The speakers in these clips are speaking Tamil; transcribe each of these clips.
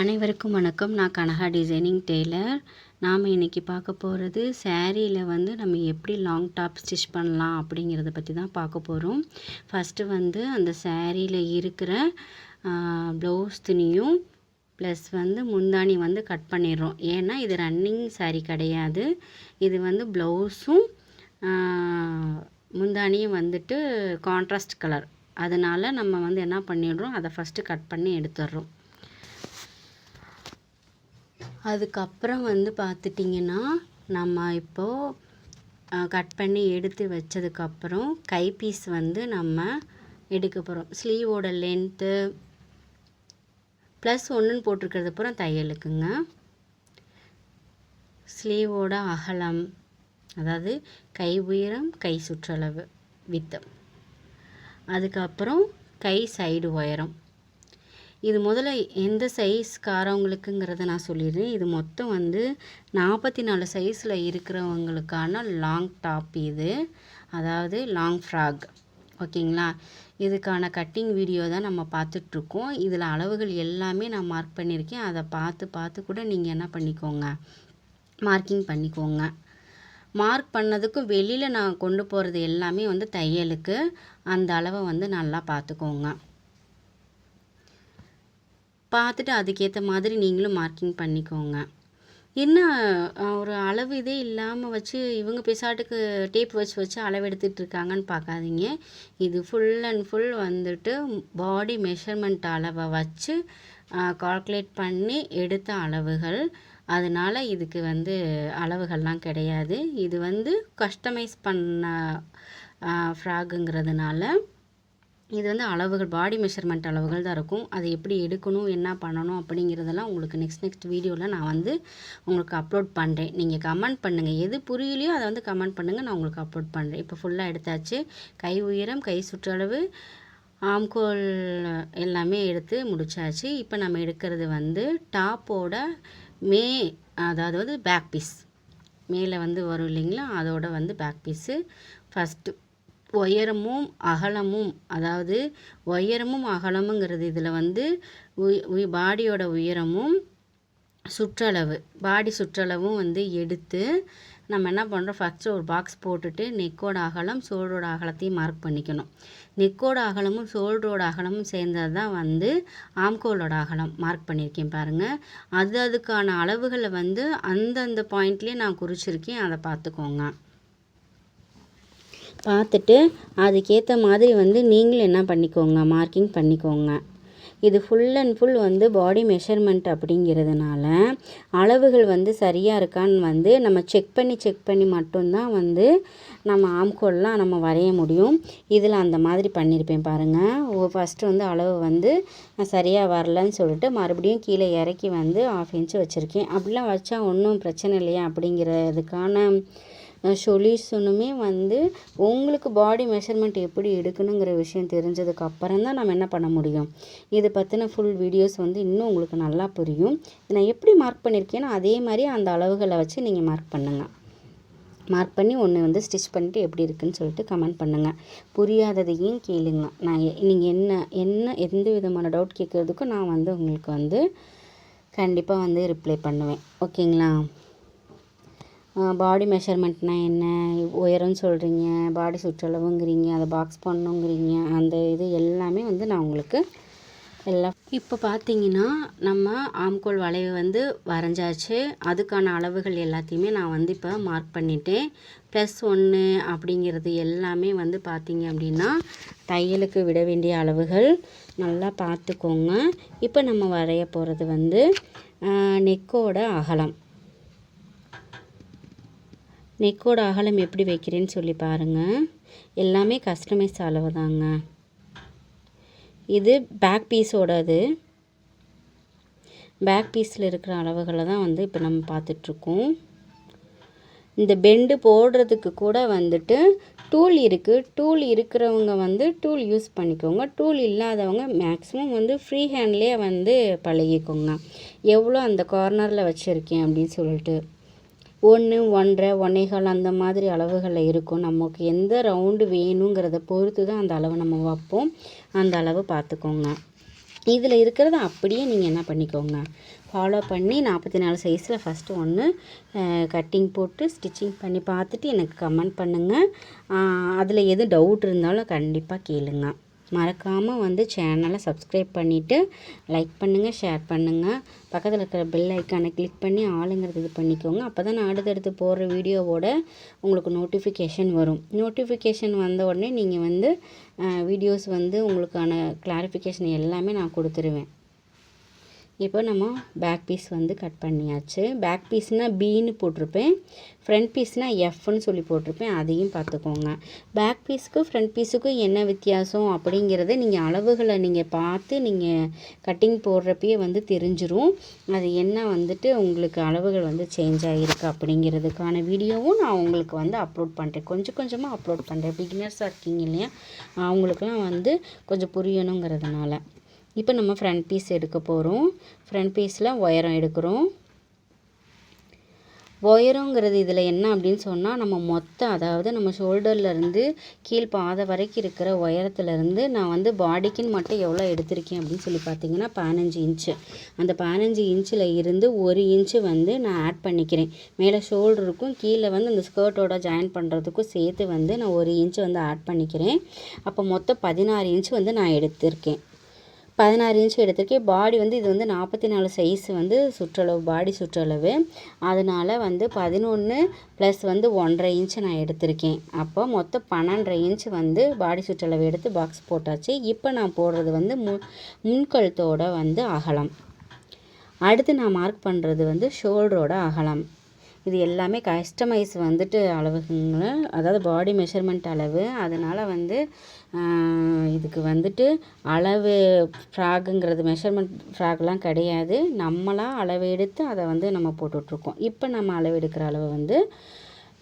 அனைவருக்கும் வணக்கம். நான் கனகா டிசைனிங் டெய்லர் நாம் இன்றைக்கி பார்க்க போகிறது சேரீயில் வந்து நம்ம எப்படி லாங் டாப் ஸ்டிச் பண்ணலாம் அப்படிங்கிறத பற்றி தான் பார்க்க போகிறோம் ஃபஸ்ட்டு வந்து அந்த சேரீயில் இருக்கிற ப்ளவுஸ் துணியும் ப்ளஸ் வந்து முந்தானி வந்து கட் பண்ணிடுறோம். ஏன்னா இது ரன்னிங் சேரீ கிடையாது. இது வந்து ப்ளவுஸும் முந்தானியும் வந்துட்டு கான்ட்ராஸ்ட் கலர் அதனால் நம்ம வந்து என்ன பண்ணிடுறோம்? அதை ஃபஸ்ட்டு கட் பண்ணி எடுத்துடுறோம். அதுக்கப்புறம் வந்து பார்த்துட்டிங்கன்னா நம்ம இப்போது கட் பண்ணி எடுத்து வச்சதுக்கப்புறம் கை பீஸ் வந்து நம்ம எடுக்க போகிறோம் ஸ்லீவோட லென்த்து ப்ளஸ் ஒன்றுன்னு போட்டிருக்கிறது அப்புறம் தையலுக்குங்க. ஸ்லீவோட அகலம் அதாவது கை உயரம் கை சுற்றளவு வித்தம். அதுக்கப்புறம் கை சைடு உயரம். இது முதல்ல எந்த சைஸ்காரவங்களுக்குங்கிறத நான் சொல்லிடுறேன். இது மொத்தம் வந்து நாற்பத்தி நாலு சைஸில் இருக்கிறவங்களுக்கான லாங் டாப் இது. அதாவது லாங் ஃப்ராக் ஓகேங்களா? இதுக்கான கட்டிங் வீடியோ தான் நம்ம பார்த்துட்ருக்கோம். இதில் அளவுகள் எல்லாமே நான் மார்க் பண்ணியிருக்கேன். அதை பார்த்து பார்த்து கூட நீங்கள் என்ன பண்ணிக்கோங்க? மார்க்கிங் பண்ணிக்கோங்க. மார்க் பண்ணதுக்கும் வெளியில் நான் கொண்டு போகிறது எல்லாமே வந்து தையலுக்கு. அந்த அளவை வந்து நல்லா பார்த்துக்கோங்க. பார்த்துட்டு அதுக்கேற்ற மாதிரி நீங்களும் மார்க்கிங் பண்ணிக்கோங்க. என்ன ஒரு அளவு இதே இல்லாமல் வச்சு இவங்க பிசாட்டுக்கு டேப் வச்சு வச்சு அளவு எடுத்துகிட்டு இருக்காங்கன்னு பார்க்காதீங்க. இது ஃபுல் அண்ட் ஃபுல் வந்துட்டு பாடி மெஷர்மெண்ட் அளவை வச்சு கால்குலேட் பண்ணி எடுத்த அளவுகள். அதனால் இதுக்கு வந்து அளவுகள்லாம் கிடையாது. இது வந்து கஸ்டமைஸ் பண்ண ஃப்ராகுங்கிறதுனால இது வந்து அளவுகள் பாடி மெஷர்மெண்ட் அளவுகள் தான் இருக்கும். அதை எப்படி எடுக்கணும் என்ன பண்ணணும் அப்படிங்கிறதெல்லாம் உங்களுக்கு நெக்ஸ்ட் நெக்ஸ்ட் வீடியோவில் நான் வந்து உங்களுக்கு அப்லோட் பண்ணுறேன் நீங்கள் கமெண்ட் பண்ணுங்கள் எது புரியலையோ அதை வந்து கமெண்ட் பண்ணுங்கள் நான் உங்களுக்கு அப்லோட் பண்ணுறேன் இப்போ ஃபுல்லாக எடுத்தாச்சு. கை உயரம் கை சுற்றளவு ஆம்கோல் எல்லாமே எடுத்து முடிச்சாச்சு. இப்போ நம்ம எடுக்கிறது வந்து டாப்போட மே அதாவது வந்து பேக் பீஸ் மேலே வந்து வரும் இல்லைங்களா? அதோட வந்து பேக் பீஸு ஃபஸ்ட்டு உயரமும் அகலமும் அதாவது உயரமும் அகலமுங்கிறது இதில் வந்து உய் பாடியோட உயரமும் சுற்றளவு பாடி சுற்றளவும் வந்து எடுத்து நம்ம என்ன பண்ணுறோம் ஃபஸ்ட்டு ஒரு பாக்ஸ் போட்டுட்டு நெக்கோட அகலம் சோல்டரோட அகலத்தையும் மார்க் பண்ணிக்கணும். நெக்கோட அகலமும் சோல்டரோட அகலமும் சேர்ந்தது தான் வந்து ஆம்கோலோட அகலம் மார்க் பண்ணியிருக்கேன் பாருங்கள் அது அதுக்கான அளவுகளை வந்து அந்தந்த பாயிண்ட்லேயே நான் குறிச்சிருக்கேன் அதை பார்த்துக்கோங்க. பார்த்துட்டு அதுக்கேற்ற மாதிரி வந்து நீங்களும் என்ன பண்ணிக்கோங்க மார்க்கிங் பண்ணிக்கோங்க. இது ஃபுல் அண்ட் ஃபுல் வந்து பாடி மெஷர்மெண்ட் அப்படிங்கிறதுனால அளவுகள் வந்து சரியாக இருக்கான்னு வந்து நம்ம செக் பண்ணி செக் பண்ணி மட்டும்தான் வந்து நம்ம ஆம்கோல்லாம் நம்ம வரைய முடியும். இதில் அந்த மாதிரி பண்ணியிருப்பேன் பாருங்கள் ஃபஸ்ட்டு வந்து அளவு வந்து சரியாக வரலன்னு சொல்லிட்டு மறுபடியும் கீழே இறக்கி வந்து ஆஃப் இன்ச்சு வச்சுருக்கேன். அப்படிலாம் வச்சா ஒன்றும் பிரச்சனை இல்லையா அப்படிங்கிறதுக்கான சொல்யூஷனுமே வந்து உங்களுக்கு பாடி மெஷர்மெண்ட் எப்படி எடுக்கணுங்கிற விஷயம் தெரிஞ்சதுக்கு அப்புறம் தான் நம்ம என்ன பண்ண முடியும். இது பற்றின ஃபுல் வீடியோஸ் வந்து இன்னும் உங்களுக்கு நல்லா புரியும். நான் எப்படி மார்க் பண்ணியிருக்கேனோ அதே மாதிரி அந்த அளவுகளை வச்சு நீங்கள் மார்க் பண்ணுங்கள் மார்க் பண்ணி ஒன்று வந்து ஸ்டிச் பண்ணிவிட்டு எப்படி இருக்குன்னு சொல்லிட்டு கமெண்ட் பண்ணுங்கள் புரியாததையும் கேளுங்க. நான் நீங்கள் என்ன என்ன எந்த விதமான டவுட் கேட்குறதுக்கும் நான் வந்து உங்களுக்கு வந்து கண்டிப்பாக வந்து ரிப்ளை பண்ணுவேன். ஓகேங்களா பாடி மெஷர்மெண்ட்னா என்ன? உயரம்னு சொல்கிறீங்க பாடி சுற்றளவுங்கிறீங்க அதை பாக்ஸ் பண்ணுங்கிறீங்க அந்த இது எல்லாமே வந்து நான் உங்களுக்கு எல்லாம் இப்போ பார்த்தீங்கன்னா நம்ம ஆம்கோல் வளைவு வந்து வரைஞ்சாச்சு. அதுக்கான அளவுகள் எல்லாத்தையுமே நான் வந்து இப்போ மார்க் பண்ணிட்டேன். ப்ளஸ் ஒன்று அப்படிங்கிறது எல்லாமே வந்து பார்த்தீங்க அப்படின்னா தையலுக்கு விட வேண்டிய அளவுகள் நல்லா பார்த்துக்கோங்க இப்போ நம்ம வரைய போகிறது வந்து நெக்கோட அகலம். நெக்கோட அகலம் எப்படி வைக்கிறேன்னு சொல்லி பாருங்கள் எல்லாமே கஸ்டமைஸ் அளவு தாங்க இது பேக் பீஸோடது பேக் பீஸில் இருக்கிற அளவுகளை தான் வந்து இப்போ நம்ம பார்த்துட்ருக்கோம். இந்த பெண்டு போடுறதுக்கு கூட வந்துட்டு டூல் இருக்குது டூல் இருக்கிறவங்க வந்து டூல் யூஸ் பண்ணிக்கோங்க. டூல் இல்லாதவங்க மேக்ஸிமம் வந்து ஃப்ரீ ஹேண்ட்லேயே வந்து பழகிக்கோங்க. எவ்வளோ அந்த கார்னரில் வச்சுருக்கேன் அப்படின்னு சொல்லிட்டு. ஒன்று ஒன்றரை ஒன்னேகால் அந்த மாதிரி அளவுகளில் இருக்கும். நமக்கு எந்த ரவுண்டு வேணுங்கிறத பொறுத்து தான் அந்த அளவு நம்ம வைப்போம். அந்த அளவு பார்த்துக்கோங்க. இதில் இருக்கிறத அப்படியே நீங்கள் என்ன பண்ணிக்கோங்க. ஃபாலோ பண்ணி நாற்பத்தி நாலு சைஸில் ஃபஸ்ட்டு ஒன்று கட்டிங் போட்டு ஸ்டிச்சிங் பண்ணி பார்த்துட்டு எனக்கு கமெண்ட் பண்ணுங்கள் அதில் எது டவுட் இருந்தாலும் கண்டிப்பாக கேளுங்க. மறக்காமல் வந்து சேனலை சப்ஸ்கிரைப் பண்ணிவிட்டு லைக் பண்ணுங்கள் ஷேர் பண்ணுங்கள் பக்கத்தில் இருக்கிற பெல் ஐக்கானை கிளிக் பண்ணி ஆளுங்கிறது இது பண்ணிக்கோங்க. அப்போ தான் நான் அடுத்தடுத்து போடுற வீடியோவோட உங்களுக்கு நோட்டிஃபிகேஷன் வரும். நோட்டிஃபிகேஷன் வந்த உடனே நீங்கள் வந்து வீடியோஸ் வந்து உங்களுக்கான கிளாரிஃபிகேஷன் எல்லாமே நான் கொடுத்துருவேன். இப்போ நம்ம பேக் பீஸ் வந்து கட் பண்ணியாச்சு. பேக் பீஸ்னால் பின்னு போட்டிருப்பேன். ஃப்ரண்ட் பீஸ்னால் எஃப்னு சொல்லி போட்டிருப்பேன். அதையும் பார்த்துக்கோங்க. பேக் பீஸுக்கும் ஃப்ரண்ட் பீஸுக்கும் என்ன வித்தியாசம் அப்படிங்கிறத நீங்கள் அளவுகளை நீங்கள் பார்த்து நீங்கள் கட்டிங் போடுறப்பயே வந்து தெரிஞ்சிரும். அது என்ன வந்துட்டு உங்களுக்கு அளவுகள் வந்து சேஞ்ச் ஆகிருக்கு அப்படிங்கிறதுக்கான வீடியோவும் நான் உங்களுக்கு வந்து அப்லோட் பண்ணுறேன் கொஞ்சம் கொஞ்சமாக அப்லோட் பண்ணுறேன் பிகினர்ஸாக இருக்கீங்க இல்லையா? அவங்களுக்குலாம் வந்து கொஞ்சம் புரியணுங்கிறதுனால. இப்போ நம்ம ஃப்ரண்ட் பீஸ் எடுக்க போகிறோம் ஃப்ரண்ட் பீஸில் ஒயரம் எடுக்கிறோம். ஒயரங்கிறது இதில் என்ன அப்படின்னு சொன்னால் நம்ம மொத்தம் அதாவது நம்ம ஷோல்டர்லேருந்து கீழ் பாதை வரைக்கும் இருக்கிற உயரத்துலேருந்து நான் வந்து பாடிக்குன்னு மட்டும் எவ்வளோ எடுத்திருக்கேன் அப்படின்னு சொல்லி பார்த்தீங்கன்னா பதினஞ்சு இன்ச்சு அந்த பதினஞ்சு இன்ச்சில் இருந்து ஒரு இன்ச்சு வந்து நான் ஆட் பண்ணிக்கிறேன். மேலே ஷோல்டருக்கும் கீழே வந்து அந்த ஸ்கர்ட்டோட ஜாயின் பண்ணுறதுக்கும் சேர்த்து வந்து நான் ஒரு இன்ச்சு வந்து ஆட் பண்ணிக்கிறேன். அப்போ மொத்தம் பதினாறு இன்ச்சு வந்து நான் எடுத்திருக்கேன். பதினாறு இன்ச் எடுத்திருக்கேன். பாடி வந்து இது வந்து நாற்பத்தி நாலு சைஸ் வந்து சுற்றளவு பாடி சுற்றளவு. அதனால் வந்து பதினொன்று ப்ளஸ் வந்து ஒன்றரை இன்ச்சு நான் எடுத்திருக்கேன். அப்போ மொத்தம் பன்னெண்டரை இன்ச் வந்து பாடி சுற்றளவு எடுத்து பாக்ஸ் போட்டாச்சு. இப்போ நான் போடுறது வந்து மு முன்கழுத்தோட வந்து அகலம். அடுத்து நான் மார்க் பண்ணுறது வந்து ஷோல்டரோட அகலம். இது எல்லாமே கஸ்டமைஸ் வந்துட்டு அளவுங்கள அதாவது பாடி மெஷர்மெண்ட் அளவு. அதனால் வந்து இதுக்கு வந்துட்டு அளவு ஃப்ராகுங்கிறது மெஷர்மெண்ட் ஃப்ராக்லாம் கிடையாது. நம்மளாக அளவு எடுத்து அதை வந்து நம்ம போட்டுட்ருக்கோம். இப்போ நம்ம அளவு எடுக்கிற அளவு வந்து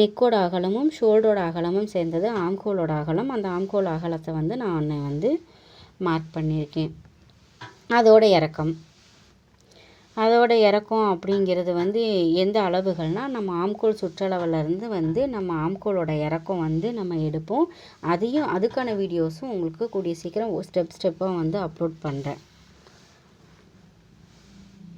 நெக்கோட அகலமும் ஷோல்டரோட அகலமும் சேர்ந்தது ஆம்கோலோட அகலம். அந்த ஆம்கோல் அகலத்தை வந்து நான் வந்து மார்க் பண்ணியிருக்கேன். அதோட இறக்கம். அதோட இறக்கம் அப்படிங்கிறது வந்து எந்த அளவுகள்னால் நம்ம ஆம்கோல் சுற்றளவுலேருந்து வந்து நம்ம ஆம்கோலோட இறக்கம் வந்து நம்ம எடுப்போம். அதையும் அதுக்கான வீடியோஸும் உங்களுக்கு கூடிய சீக்கிரம் ஸ்டெப் ஸ்டெப்பாக வந்து அப்லோட் பண்ணுறேன்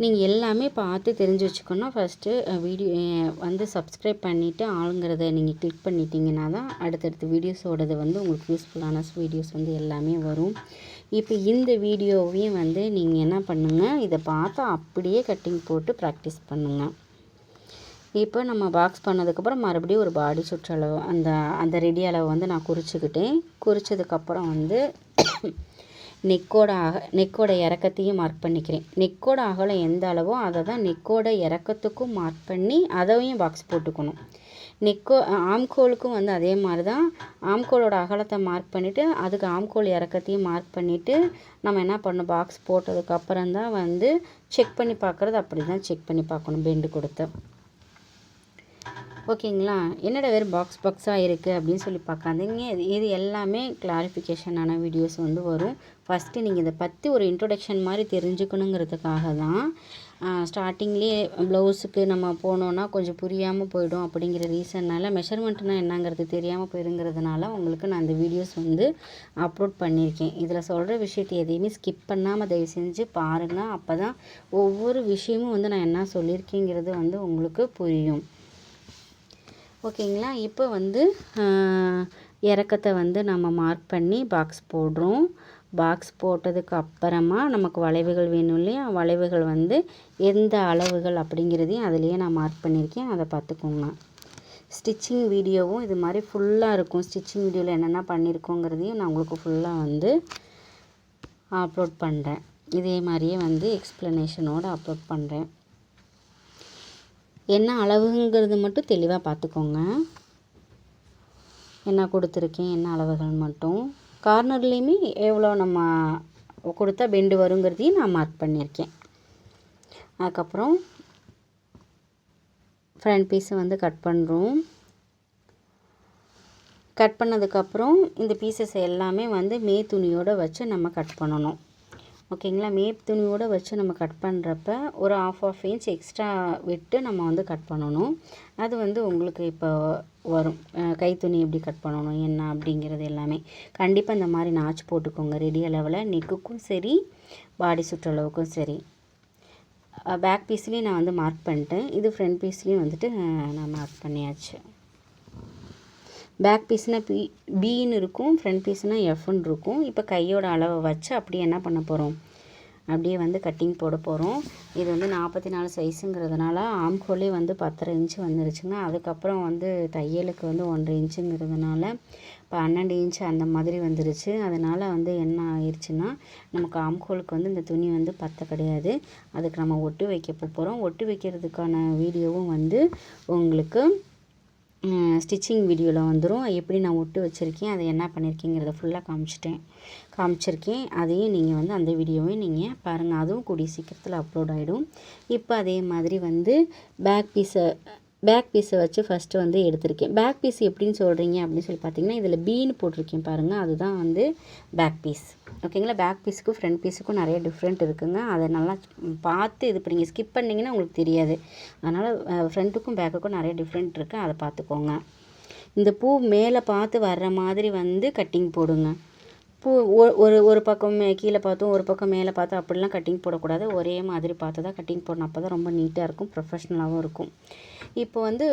நீங்கள் எல்லாமே பார்த்து தெரிஞ்சு வச்சுக்கணும். ஃபஸ்ட்டு வீடியோ வந்து சப்ஸ்கிரைப் பண்ணிவிட்டு ஆளுங்கிறத நீங்கள் கிளிக் பண்ணிட்டீங்கன்னா தான் அடுத்தடுத்த வீடியோஸோடது வந்து உங்களுக்கு யூஸ்ஃபுல்லான வீடியோஸ் வந்து எல்லாமே வரும். இப்போ இந்த வீடியோவையும் வந்து நீங்கள் என்ன பண்ணுங்கள் இதை பார்த்து அப்படியே கட்டிங் போட்டு ப்ராக்டிஸ் பண்ணுங்கள் இப்போ நம்ம பாக்ஸ் பண்ணதுக்கப்புறம் மறுபடியும் ஒரு பாடி சுற்றளவு அந்த அந்த ரெடி அளவு வந்து நான் குறிச்சிக்கிட்டேன். குறித்ததுக்கப்புறம் வந்து நெக்கோட அக நெக்கோட இறக்கத்தையும் மார்க் பண்ணிக்கிறேன். நெக்கோட அகலம் எந்த அளவோ அதை தான் நெக்கோட இறக்கத்துக்கும் மார்க் பண்ணி அதையும் பாக்ஸ் போட்டுக்கணும். நெக்கோ ஆம்கோலுக்கும் வந்து அதே மாதிரி தான் ஆம்கோலோட அகலத்தை மார்க் பண்ணிவிட்டு அதுக்கு ஆம்கோல் இறக்கத்தையும் மார்க் பண்ணிவிட்டு நம்ம என்ன பண்ணணும்? பாக்ஸ் போட்டதுக்கப்புறம் தான் வந்து செக் பண்ணி பார்க்குறது அப்படி தான் செக் பண்ணி பார்க்கணும் பெண்டு கொடுத்து. ஓகேங்களா? என்னடா வேறு பாக்ஸ் பாக்ஸாக இருக்குது அப்படின்னு சொல்லி பார்க்காதீங்க. இது இது எல்லாமே கிளாரிஃபிகேஷனான வீடியோஸ் வந்து வரும். ஃபஸ்ட்டு நீங்கள் இதை பற்றி ஒரு இன்ட்ரொடக்ஷன் மாதிரி தெரிஞ்சுக்கணுங்கிறதுக்காக தான் ஸ்டார்டிங்லேயே ப்ளவுஸுக்கு நம்ம போனோன்னா கொஞ்சம் புரியாமல் போயிடும் அப்படிங்கிற ரீசன்னால் மெஷர்மெண்ட்னா என்னங்கிறது தெரியாமல் போயிருங்கிறதுனால உங்களுக்கு நான் இந்த வீடியோஸ் வந்து அப்லோட் பண்ணியிருக்கேன். இதில் சொல்கிற விஷயத்தை எதையுமே ஸ்கிப் பண்ணாமல் தயவு செஞ்சு பாருங்கள் அப்போ தான் ஒவ்வொரு விஷயமும் வந்து நான் என்ன சொல்லியிருக்கேங்கிறது வந்து உங்களுக்கு புரியும். ஓகேங்களா? இப்போ வந்து இறக்கத்தை வந்து நம்ம மார்க் பண்ணி பாக்ஸ் போடுறோம். பாக்ஸ் போட்டதுக்கு அப்புறமா நமக்கு வளைவுகள் வேணும் இல்லையா? வளைவுகள் வந்து எந்த அளவுகள் அப்படிங்கிறதையும் அதுலேயே நான் மார்க் பண்ணியிருக்கேன். அதை பார்த்துக்கோங்க. ஸ்டிச்சிங் வீடியோவும் இது மாதிரி ஃபுல்லாக இருக்கும். ஸ்டிச்சிங் வீடியோவில் என்னென்ன பண்ணியிருக்கோங்கிறதையும் நான் உங்களுக்கு ஃபுல்லாக வந்து அப்லோட் பண்ணுறேன் இதே மாதிரியே வந்து எக்ஸ்ப்ளனேஷனோடு அப்லோட் பண்ணுறேன் என்ன அளவுங்கிறது மட்டும் தெளிவாக பார்த்துக்கோங்க. என்ன கொடுத்துருக்கேன்? என்ன அளவுகள் மட்டும். கார்னர்லேயுமே எவ்வளோ நம்ம கொடுத்தா பெண்டு வருங்கிறதையும் நான் மார்க் பண்ணியிருக்கேன். அதுக்கப்புறம் ஃப்ரண்ட் பீஸை வந்து கட் பண்ணுறோம் கட் பண்ணதுக்கப்புறம் இந்த பீசஸ் எல்லாமே வந்து மே துணியோடு வச்சு நம்ம கட் பண்ணணும். ஓகேங்களா? மேப் துணியோடு வச்சு நம்ம கட் பண்ணுறப்ப ஒரு ஆஃப் ஆஃப் இன்ச் எக்ஸ்ட்ரா விட்டு நம்ம வந்து கட் பண்ணணும். அது வந்து உங்களுக்கு இப்போ வரும். கை துணி எப்படி கட் பண்ணணும் என்ன அப்படிங்கிறது எல்லாமே. கண்டிப்பாக இந்த மாதிரி நாச்சு போட்டுக்கோங்க. ரெடி அளவில் நெக்குக்கும் சரி பாடி சுற்றளவுக்கும் சரி. பேக் பீஸ்லேயும் நான் வந்து மார்க் பண்ணிட்டேன். இது ஃப்ரண்ட் பீஸ்லேயும் வந்துட்டு நான் மார்க் பண்ணியாச்சு. பேக் பீஸ்னால் பி பின்னு இருக்கும் ஃப்ரண்ட் பீஸ்னால் எஃப்னு இருக்கும். இப்போ கையோட அளவை வச்சு அப்படியே என்ன பண்ண போகிறோம் அப்படியே வந்து கட்டிங் போட போகிறோம் இது வந்து நாற்பத்தி நாலு சைஸுங்கிறதுனால ஆம்கோலே வந்து பத்தரை இன்ச்சு வந்துருச்சுங்க. அதுக்கப்புறம் வந்து தையலுக்கு வந்து ஒன்றரை இன்ச்சுங்கிறதுனால பன்னெண்டு இன்ச்சு அந்த மாதிரி வந்துருச்சு. அதனால் வந்து என்ன ஆயிடுச்சுன்னா நமக்கு ஆம்கோலுக்கு வந்து இந்த துணி வந்து பத்த கிடையாது. அதுக்கு நம்ம ஒட்டு வைக்க போகிறோம் ஒட்டு வைக்கிறதுக்கான வீடியோவும் வந்து உங்களுக்கு ஸ்டிச்சிங் வீடியோவில் வந்துடும் எப்படி நான் ஒட்டு வச்சுருக்கேன் அதை என்ன பண்ணியிருக்கேங்கிறத ஃபுல்லாக காமிச்சிட்டேன். காமிச்சிருக்கேன். அதையும் நீங்கள் வந்து அந்த வீடியோவையும் நீங்கள் பாருங்கள் அதுவும் கூடிய சீக்கிரத்தில் அப்லோட் ஆகிடும் இப்போ அதே மாதிரி வந்து பேக் பீஸை பேக் பீஸை வச்சு ஃபஸ்ட்டு வந்து எடுத்திருக்கேன். பேக் பீஸ் எப்படின்னு சொல்கிறீங்க அப்படின்னு சொல்லி பார்த்தீங்கன்னா இதில் பீன்னு போட்டிருக்கேன் பாருங்கள் அதுதான் வந்து பேக் பீஸ் ஓகேங்களா பேக் பீஸுக்கும் ஃப்ரண்ட் பீஸுக்கும் நிறைய டிஃப்ரெண்ட் இருக்குங்க. அதை நல்லா பார்த்து இது பண்ணி ஸ்கிப் பண்ணிங்கன்னா உங்களுக்கு தெரியாது. அதனால் ஃப்ரண்ட்டுக்கும் பேக்குக்கும் நிறைய டிஃப்ரெண்ட் இருக்குது அதை பார்த்துக்கோங்க. இந்த பூ மேலே பார்த்து வர்ற மாதிரி வந்து கட்டிங் போடுங்க. பூ ஒ- ஒரு ஒரு பக்கம் மே- கீழே பார்த்தும் ஒரு பக்கம் மேலே பார்த்தும் அப்படிலாம் கட்டிங் போடக்கூடாது. ஒரே மாதிரி பார்த்து தான் கட்டிங் போடணும். அப்போ தான் ரொம்ப நீட்டாக இருக்கும் ப்ரொஃபஷ்னலாகவும் இருக்கும். இப்போ வந்து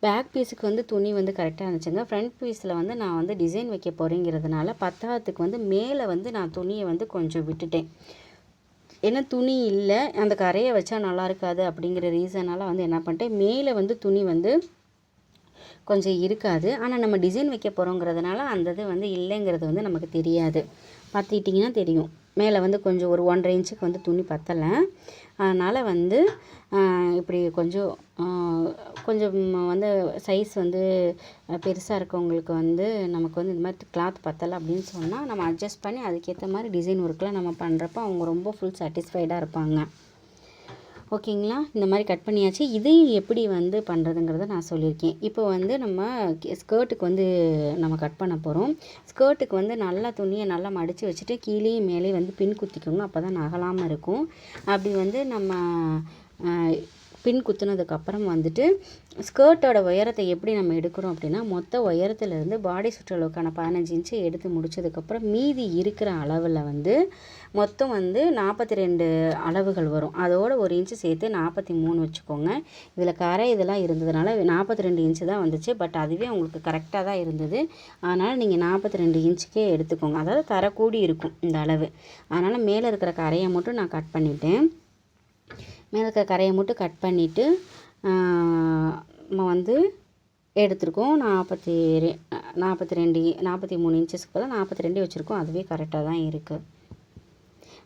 பேக் பீஸுக்கு வந்து துணி வந்து கரெக்டாக இருந்துச்சுங்க. ஃப்ரண்ட் பீஸில் வந்து நான் வந்து டிசைன் வைக்க போகிறேங்கிறதுனால பத்தாவதுக்கு வந்து மேலே வந்து நான் துணியை வந்து கொஞ்சம் விட்டுட்டேன். ஏன்னா துணி இல்லை அந்த கரையை வச்சா நல்லா இருக்காது அப்படிங்கிற ரீசனால் வந்து என்ன பண்ணிட்டேன் மேலே வந்து துணி வந்து கொஞ்சம் இருக்காது. ஆனால் நம்ம டிசைன் வைக்க போகிறோங்கிறதுனால அந்த இது வந்து இல்லைங்கிறது வந்து நமக்கு தெரியாது. பார்த்துக்கிட்டிங்கன்னா தெரியும். மேலே வந்து கொஞ்சம் ஒரு ஒன்றரை இன்ச்சுக்கு வந்து துணி பத்தலை. அதனால் வந்து இப்படி கொஞ்சம் கொஞ்சம் வந்து சைஸ் வந்து பெருசாக இருக்கவங்களுக்கு வந்து நமக்கு வந்து இந்த மாதிரி கிளாத் பத்தலை அப்படின்னு சொன்னால் நம்ம அட்ஜஸ்ட் பண்ணி அதுக்கேற்ற மாதிரி டிசைன் ஒர்க்லாம் நம்ம பண்ணுறப்ப அவங்க ரொம்ப ஃபுல் சாட்டிஸ்ஃபைடாக இருப்பாங்க. ஓகேங்களா? இந்த மாதிரி கட் பண்ணியாச்சு. இதையும் எப்படி வந்து பண்ணுறதுங்கிறத நான் சொல்லியிருக்கேன். இப்போ வந்து நம்ம ஸ்கர்ட்டுக்கு வந்து நம்ம கட் பண்ண போகிறோம் ஸ்கர்ட்டுக்கு வந்து நல்லா துணியை நல்லா மடித்து வச்சுட்டு கீழேயும் மேலே வந்து பின் குத்திக்கோங்க. அப்போ தான் நகலாமல் இருக்கும். அப்படி வந்து நம்ம பின் குத்துனதுக்கப்புறம் வந்துட்டு ஸ்கர்ட்டோட உயரத்தை எப்படி நம்ம எடுக்கிறோம் அப்படின்னா மொத்த உயரத்துலேருந்து பாடி சுற்றளவுக்கான பதினஞ்சு இன்ச்சு எடுத்து முடிச்சதுக்கப்புறம் மீதி இருக்கிற அளவில் வந்து மொத்தம் வந்து நாற்பத்தி ரெண்டு அளவுகள் வரும். அதோட ஒரு இன்ச்சு சேர்த்து நாற்பத்தி மூணு வச்சுக்கோங்க. இதில் கரை இதெல்லாம் இருந்ததுனால நாற்பத்தி ரெண்டு இன்ச்சு தான் வந்துச்சு. பட் அதுவே உங்களுக்கு கரெக்டாக தான் இருந்தது. அதனால் நீங்கள் நாற்பத்தி ரெண்டு இன்ச்சுக்கே எடுத்துக்கோங்க. அதாவது தரக்கூடி இருக்கும் இந்த அளவு. அதனால் மேலே இருக்கிற கரையை மட்டும் நான் கட் பண்ணிவிட்டேன் மேலே இருக்கிற கரையை மட்டும் கட் பண்ணிவிட்டு நம்ம வந்து எடுத்திருக்கோம். நாற்பத்தி ரெ நாற்பத்தி ரெண்டு நாற்பத்தி மூணு இன்ச்சஸ்க்கு பதில் நாற்பத்தி ரெண்டு வச்சுருக்கோம். அதுவே கரெக்டாக தான் இருக்குது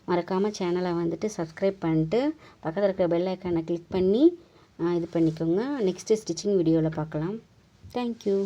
மறக்காமல் சேனலை வந்துட்டு சப்ஸ்கிரைப் பண்ணிட்டு பக்கத்தில் இருக்கிற பெல் ஐக்கானை கிளிக் பண்ணி இது பண்ணிக்கோங்க. நெக்ஸ்ட்டு ஸ்டிச்சிங் வீடியோவில் பார்க்கலாம். தேங்க்யூ